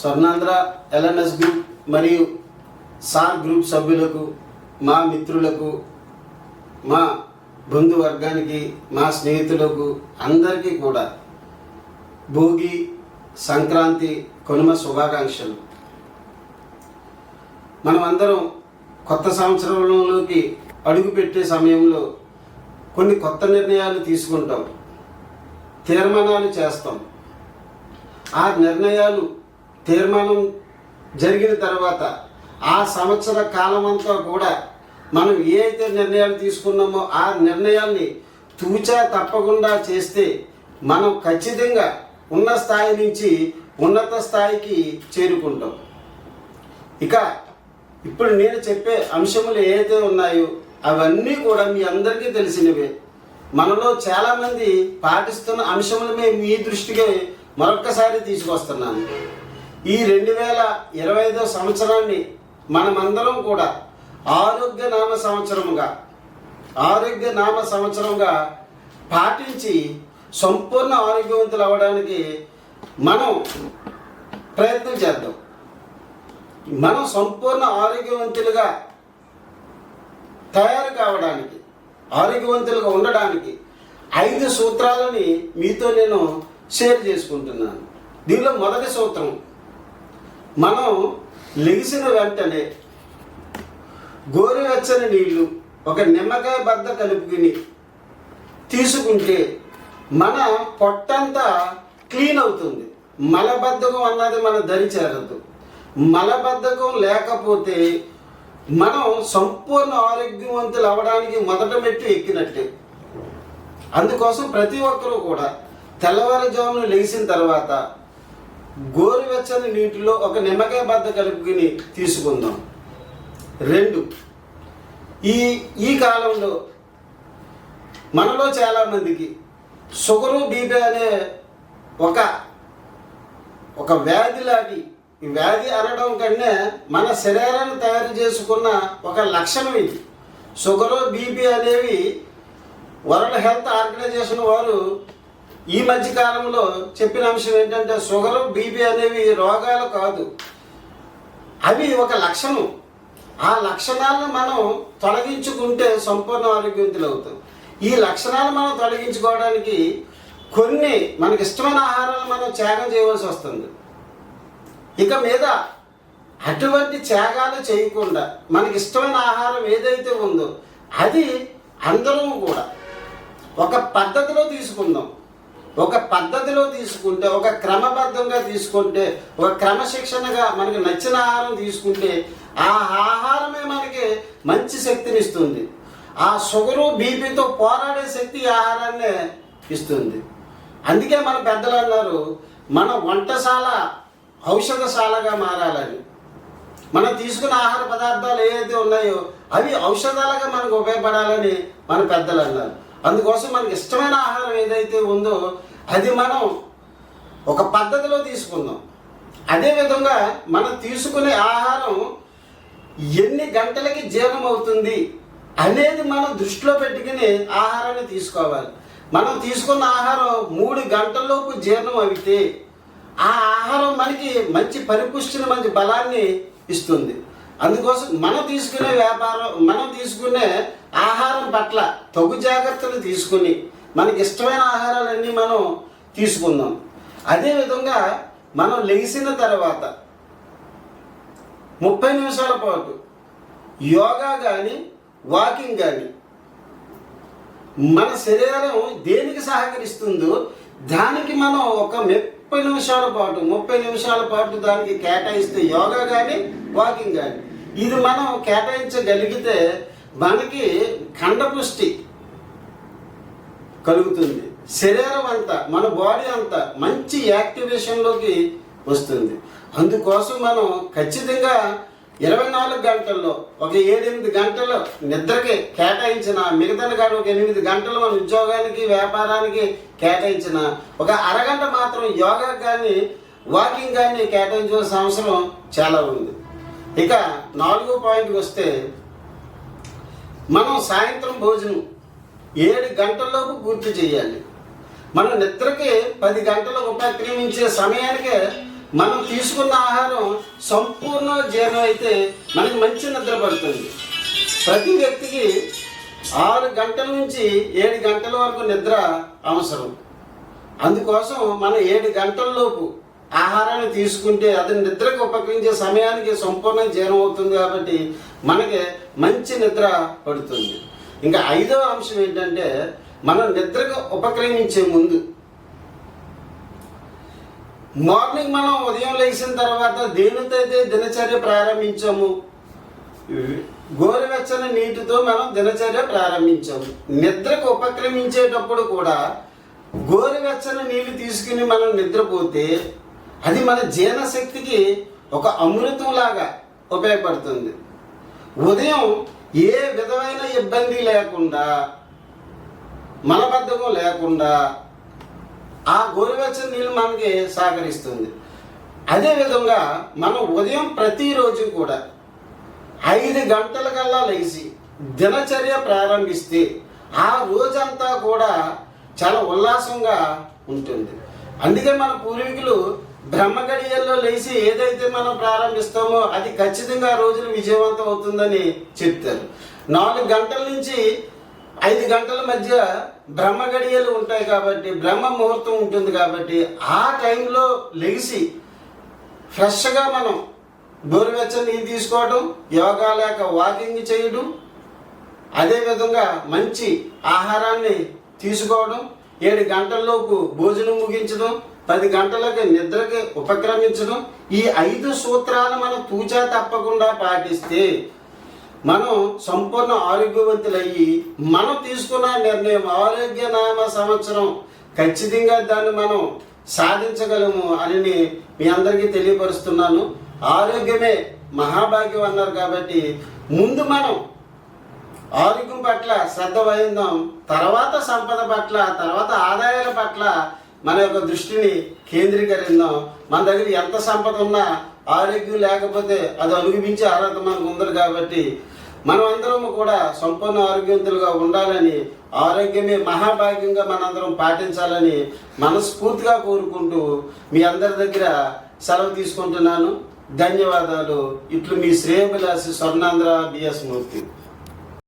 Swarnandhra LNS group మరియు sir group సభ్యులకు మా మిత్రులకు మా బంధువర్గానికి మా స్నేహితులకు అందరికీ కూడా భోగి సంక్రాంతి కనుమ శుభాకాంక్షలు. మనం అందరం కొత్త సంవత్సరంలోకి అడుగుపెట్టే సమయంలో కొన్ని కొత్త నిర్ణయాలు తీసుకుంటాం. తీర్మానాలు చేస్తాం. ఆ నిర్ణయాలు తీర్మానం జరిగిన తర్వాత ఆ సంవత్సర కాలమంతా కూడా మనం ఏ అయితే నిర్ణయాలు తీసుకున్నామో ఆ నిర్ణయాల్ని తూచా తప్పకుండా చేస్తే మనం ఖచ్చితంగా ఉన్న స్థాయి నుంచి ఉన్నత స్థాయికి చేరుకుంటాం. ఇక ఇప్పుడు నేను చెప్పే అంశములు ఏదైతే ఉన్నాయో అవన్నీ కూడా మీ అందరికీ తెలిసినవే. మనలో చాలామంది పాటిస్తున్న అంశములు మేము మీ దృష్టికి మరొక్కసారి తీసుకొస్తున్నాను. ఈ రెండు వేల ఇరవై ఐదో సంవత్సరాన్ని మనమందరం కూడా ఆరోగ్య నామ సంవత్సరముగా ఆరోగ్య నామ సంవత్సరంగా పాటించి సంపూర్ణ ఆరోగ్యవంతులు అవ్వడానికి మనం ప్రయత్నం చేద్దాం. మనం సంపూర్ణ ఆరోగ్యవంతులుగా తయారు కావడానికి ఆరోగ్యవంతులుగా ఉండడానికి ఐదు సూత్రాలని మీతో నేను షేర్ చేసుకుంటున్నాను. దీనిలో మొదటి సూత్రం మనం లెగిసిన వెంటనే గోరువెచ్చని నీళ్ళు ఒక నిమ్మకాయ బద్ద కలుపుకుని తీసుకుంటే మన పొట్టంతా క్లీన్ అవుతుంది. మలబద్ధకం అన్నది మన దరి చేరదు. మలబద్ధకం లేకపోతే మనం సంపూర్ణ ఆరోగ్యవంతులు అవ్వడానికి మొదట మెట్టు ఎక్కినట్టే. అందుకోసం ప్రతి ఒక్కరూ కూడా తెల్లవారుజామున లేచిన తర్వాత గోరువెచ్చని నీటిలో ఒక నిమ్మకాయ బద్ద కలుపుకుని తీసుకుందాం. రెండు. ఈ ఈ కాలంలో మనలో చాలామందికి షుగరు బీపీ అనే ఒక ఒక వ్యాధి లాంటి ఈ వ్యాధి అనడం కన్నా మన శరీరాన్ని తయారు చేసుకున్న ఒక లక్షణం ఇది. షుగరు బీపీ అనేవి వరల్డ్ హెల్త్ ఆర్గనైజేషన్ వారు ఈ మధ్య కాలంలో చెప్పిన అంశం ఏంటంటే షుగరు బీపీ అనేవి రోగాలు కాదు. అవి ఒక లక్షణం. ఆ లక్షణాలను మనం తొలగించుకుంటే సంపూర్ణ ఆరోగ్యవంతులు అవుతాం. ఈ లక్షణాలు మనం తొలగించుకోవడానికి కొన్ని మనకి ఇష్టమైన ఆహారాలు మనం త్యాగం చేయవలసి వస్తుంది. ఇక మీద అటువంటి త్యాగాలు చేయకుండా మనకి ఇష్టమైన ఆహారం ఏదైతే ఉందో అది అందరం కూడా ఒక పద్ధతిలో తీసుకుందాం. ఒక పద్ధతిలో తీసుకుంటే ఒక క్రమబద్ధంగా తీసుకుంటే ఒక క్రమశిక్షణగా మనకి నచ్చిన ఆహారం తీసుకుంటే ఆ ఆహారమే మనకి మంచి శక్తిని ఇస్తుంది. ఆ షుగరు బీపీతో పోరాడే శక్తి ఆహారాన్నే ఇస్తుంది. అందుకే మన పెద్దలు అన్నారు మన వంటశాల ఔషధశాలగా మారాలని. మనం తీసుకున్న ఆహార పదార్థాలు ఏవైతే ఉన్నాయో అవి ఔషధాలుగా మనకు ఉపయోగపడాలని మన పెద్దలు అన్నారు. అందుకోసం మనకి ఇష్టమైన ఆహారం ఏదైతే ఉందో అది మనం ఒక పద్ధతిలో తీసుకుందాం. అదేవిధంగా మనం తీసుకునే ఆహారం ఎన్ని గంటలకి జీర్ణం అవుతుంది అనేది మనం దృష్టిలో పెట్టుకుని ఆహారాన్ని తీసుకోవాలి. మనం తీసుకున్న ఆహారం మూడు గంటల్లోపు జీర్ణం అయితే ఆ ఆహారం మనకి మంచి పరిపుష్టిని మంచి బలాన్ని ఇస్తుంది. అందుకోసం మనం తీసుకునే వ్యాపారం మనం తీసుకునే ఆహారం పట్ల తగు జాగ్రత్తలు తీసుకుని మనకి ఇష్టమైన ఆహారాలన్నీ మనం తీసుకుందాం. అదేవిధంగా మనం లేచిన తర్వాత ముప్పై నిమిషాల పాటు యోగా కానీ వాకింగ్ కానీ మన శరీరం దేనికి సహకరిస్తుందో దానికి మనం ఒక ముప్పై నిమిషాల పాటు ముప్పై నిమిషాల పాటు దానికి కేటాయిస్తే యోగా కానీ వాకింగ్ కానీ ఇది మనం కేటాయించగలిగితే మనకి ఖండపుష్టి కలుగుతుంది. శరీరం అంతా మన బాడీ అంతా మంచి యాక్టివేషన్లోకి వస్తుంది. అందుకోసం మనం ఖచ్చితంగా ఇరవై నాలుగు గంటల్లో ఒక ఏడెనిమిది గంటలు నిద్రకి కేటాయించిన మిగతా కాదు ఒక ఎనిమిది గంటలు మన ఉద్యోగానికి వ్యాపారానికి కేటాయించిన ఒక అరగంట మాత్రం యోగా కానీ వాకింగ్ కానీ కేటాయించిన అవసరం చాలా ఉంది. ఇక నాలుగో పాయింట్కి వస్తే మనం సాయంత్రం భోజనం ఏడు గంటల్లోపు పూర్తి చేయాలి. మనం నిద్రకి పది గంటలు ఉపక్రమించే సమయానికే మనం తీసుకున్న ఆహారం సంపూర్ణ జీర్ణం అయితే మనకి మంచి నిద్ర పడుతుంది. ప్రతి వ్యక్తికి ఆరు గంటల నుంచి ఏడు గంటల వరకు నిద్ర అవసరం. అందుకోసం మనం ఏడు గంటల లోపు ఆహారాన్ని తీసుకుంటే అది నిద్రకు ఉపకరించే సమయానికి సంపూర్ణ జీర్ణం అవుతుంది కాబట్టి మనకి మంచి నిద్ర పడుతుంది. ఇంకా ఐదవ అంశం ఏంటంటే మనం నిద్రకు ఉపక్రమించే ముందు మార్నింగ్ మనం ఉదయం లేచిన తర్వాత దేనితో అయితే దినచర్య ప్రారంభించాము? గోరువెచ్చని నీటితో మనం దినచర్య ప్రారంభించాము. నిద్రకు ఉపక్రమించేటప్పుడు కూడా గోరువెచ్చని నీళ్ళు తీసుకుని మనం నిద్రపోతే అది మన జీర్ణశక్తికి ఒక అమృతం లాగా ఉపయోగపడుతుంది. ఉదయం ఏ విధమైన ఇబ్బంది లేకుండా మలబద్ధకం లేకుండా ఆ గోరువెచ్చని నీళ్ళు మనకి సహకరిస్తుంది. అదేవిధంగా మనం ఉదయం ప్రతిరోజు కూడా ఐదు గంటలకల్లా లేచి దినచర్య ప్రారంభిస్తే ఆ రోజంతా కూడా చాలా ఉల్లాసంగా ఉంటుంది. అందుకే మన పూర్వీకులు బ్రహ్మగడియల్లో లేచి ఏదైతే మనం ప్రారంభిస్తామో అది ఖచ్చితంగా ఆ రోజులు విజయవంతం అవుతుందని చెప్తారు. నాలుగు గంటల నుంచి ఐదు గంటల మధ్య బ్రహ్మ గడియలు ఉంటాయి కాబట్టి బ్రహ్మ ముహూర్తం ఉంటుంది కాబట్టి ఆ టైంలో లెగిసి ఫ్రెష్గా మనం గోరువెచ్చని నీళ్ళు తీసుకోవడం యోగా లేక వాకింగ్ చేయడం అదేవిధంగా మంచి ఆహారాన్ని తీసుకోవడం ఏడు గంటల్లోపు భోజనం ముగించడం పది గంటలకి నిద్రకి ఉపక్రమించడం ఈ ఐదు సూత్రాలు మనం తూచా తప్పకుండా పాటిస్తే మనం సంపూర్ణ ఆరోగ్యవంతులయ్యి మనం తీసుకున్న నిర్ణయం ఆరోగ్య నామ సంవత్సరం ఖచ్చితంగా దాన్ని మనం సాధించగలము అని మీ అందరికీ తెలియపరుస్తున్నాను. ఆరోగ్యమే మహాభాగ్యం అన్నారు కాబట్టి ముందు మనం ఆరోగ్యం పట్ల శ్రద్ధ వహిందాం తర్వాత సంపద పట్ల తర్వాత ఆదాయాల పట్ల మన యొక్క దృష్టిని కేంద్రీకరిద్దాం. మన దగ్గర ఎంత సంపద ఉన్నా ఆరోగ్యం లేకపోతే అది అనుభవించే అర్హత మనకు ఉంది కాబట్టి మనం అందరం కూడా సంపూర్ణ ఆరోగ్యవంతులుగా ఉండాలని ఆరోగ్యమే మహాభాగ్యంగా మనందరం పాటించాలని మనస్ఫూర్తిగా కోరుకుంటూ మీ అందరి దగ్గర సెలవు తీసుకుంటున్నాను. ధన్యవాదాలు. ఇట్లు మీ శ్రేయభిలాసి స్వర్ణాంధ్ర బిఎస్ మూర్తి.